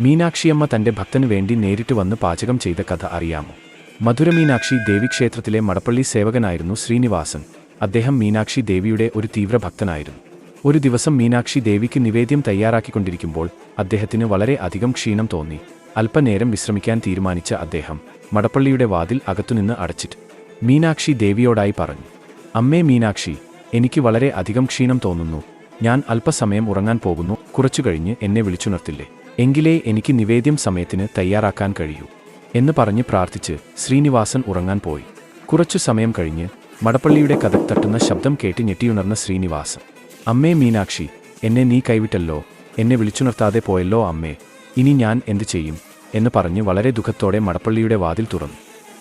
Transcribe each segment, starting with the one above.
മീനാക്ഷിയമ്മ തന്റെ ഭക്തനു വേണ്ടി നേരിട്ട് വന്ന് പാചകം ചെയ്ത കഥ അറിയാമോ? മധുര മധുരമീനാക്ഷി ദേവിക്ഷേത്രത്തിലെ മടപ്പള്ളി സേവകനായിരുന്നു ശ്രീനിവാസൻ. അദ്ദേഹം മീനാക്ഷി ദേവിയുടെ ഒരു തീവ്ര ഭക്തനായിരുന്നു. ഒരു ദിവസം മീനാക്ഷി ദേവിക്ക് നിവേദ്യം തയ്യാറാക്കിക്കൊണ്ടിരിക്കുമ്പോൾ അദ്ദേഹത്തിന് വളരെ അധികം ക്ഷീണം തോന്നി. അല്പനേരം വിശ്രമിക്കാൻ തീരുമാനിച്ച അദ്ദേഹം മടപ്പള്ളിയുടെ വാതിൽ അകത്തുനിന്ന് അടച്ചിട്ട് മീനാക്ഷി ദേവിയോടായി പറഞ്ഞു അമ്മേ മീനാക്ഷി എനിക്ക് വളരെ അധികം ക്ഷീണം തോന്നുന്നു. ഞാൻ അല്പസമയം ഉറങ്ങാൻ പോകുന്നു. കുറച്ചു കഴിഞ്ഞ് എന്നെ വിളിച്ചുണർത്തില്ലേ? എങ്കിലേ എനിക്ക് നിവേദ്യം സമയത്തിന് തയ്യാറാക്കാൻ കഴിയൂ എന്ന് പറഞ്ഞ് പ്രാർത്ഥിച്ച് ശ്രീനിവാസൻ ഉറങ്ങാൻ പോയി. കുറച്ചു സമയം കഴിഞ്ഞ് മടപ്പള്ളിയുടെ കഥക് തട്ടുന്ന ശബ്ദം കേട്ട് ഞെട്ടിയുണർന്ന ശ്രീനിവാസൻ. അമ്മേ മീനാക്ഷി എന്നെ നീ കൈവിട്ടല്ലോ എന്നെ വിളിച്ചുണർത്താതെ പോയല്ലോ അമ്മേ ഇനി ഞാൻ എന്തു ചെയ്യും? എന്ന് പറഞ്ഞ് വളരെ ദുഃഖത്തോടെ മടപ്പള്ളിയുടെ വാതിൽ തുറന്നു.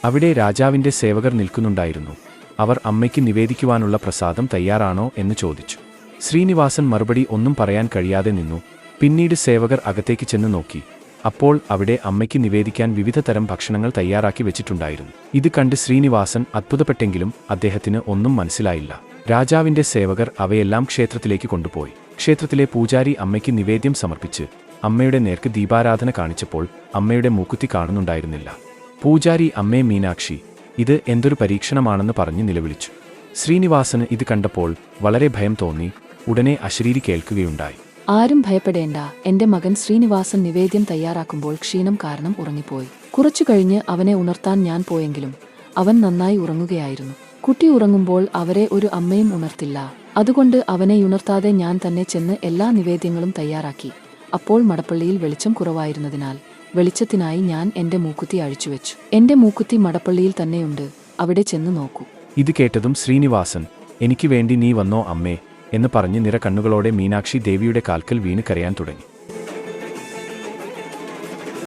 അവിടെ രാജാവിന്റെ സേവകർ നിൽക്കുന്നുണ്ടായിരുന്നു. അവർ അമ്മയ്ക്ക് നിവേദിക്കുവാനുള്ള പ്രസാദം തയ്യാറാണോ എന്ന് ചോദിച്ചു. ശ്രീനിവാസൻ മറുപടി ഒന്നും പറയാൻ കഴിയാതെ നിന്നു. പിന്നീട് സേവകർ അകത്തേക്ക് ചെന്ന് നോക്കി. അപ്പോൾ അവിടെ അമ്മയ്ക്ക് നിവേദിക്കാൻ വിവിധ തരം ഭക്ഷണങ്ങൾ തയ്യാറാക്കി വെച്ചിട്ടുണ്ടായിരുന്നു. ഇത് കണ്ട് ശ്രീനിവാസൻ അത്ഭുതപ്പെട്ടെങ്കിലും അദ്ദേഹത്തിന് ഒന്നും മനസ്സിലായില്ല. രാജാവിന്റെ സേവകർ അവയെല്ലാം ക്ഷേത്രത്തിലേക്ക് കൊണ്ടുപോയി. ക്ഷേത്രത്തിലെ പൂജാരി അമ്മയ്ക്ക് നിവേദ്യം സമർപ്പിച്ച് അമ്മയുടെ നേർക്ക് ദീപാരാധന കാണിച്ചപ്പോൾ അമ്മയുടെ മൂക്കുത്തി കാണുന്നുണ്ടായിരുന്നില്ല. പൂജാരി അമ്മേ മീനാക്ഷി ഇത് എന്തൊരു പരീക്ഷണമാണെന്ന് പറഞ്ഞ് നിലവിളിച്ചു. ശ്രീനിവാസന് ഇത് കണ്ടപ്പോൾ വളരെ ഭയം തോന്നി ഉടനെ അശരീരി കേൾക്കുകയുണ്ടായി. ആരും ഭയപ്പെടേണ്ട. എന്റെ മകൻ ശ്രീനിവാസൻ നിവേദ്യം തയ്യാറാക്കുമ്പോൾ ക്ഷീണം കാരണം ഉറങ്ങിപ്പോയി. കുറച്ചു കഴിഞ്ഞ് അവനെ ഉണർത്താൻ ഞാൻ പോയെങ്കിലും അവൻ നന്നായി ഉറങ്ങുകയായിരുന്നു. കുട്ടി ഉറങ്ങുമ്പോൾ അവരെ ഒരു അമ്മയും ഉണർത്തില്ല. അതുകൊണ്ട് അവനെ ഉണർത്താതെ ഞാൻ തന്നെ ചെന്ന് എല്ലാ നിവേദ്യങ്ങളും തയ്യാറാക്കി. അപ്പോൾ മടപ്പള്ളിയിൽ വെളിച്ചം കുറവായിരുന്നതിനാൽ വെളിച്ചത്തിനായി ഞാൻ എന്റെ മൂക്കുത്തി അഴിച്ചുവെച്ചു. എന്റെ മൂക്കുത്തി മടപ്പള്ളിയിൽ തന്നെയുണ്ട്. അവിടെ ചെന്ന് നോക്കൂ. ഇത് കേട്ടതും ശ്രീനിവാസൻ എനിക്ക് വേണ്ടി നീ വന്നോ അമ്മേ? എന്ന് പറഞ്ഞ് നിറ കണ്ണുകളോടെ മീനാക്ഷി ദേവിയുടെ കാൽക്കൽ വീണ് കരയാൻ തുടങ്ങി.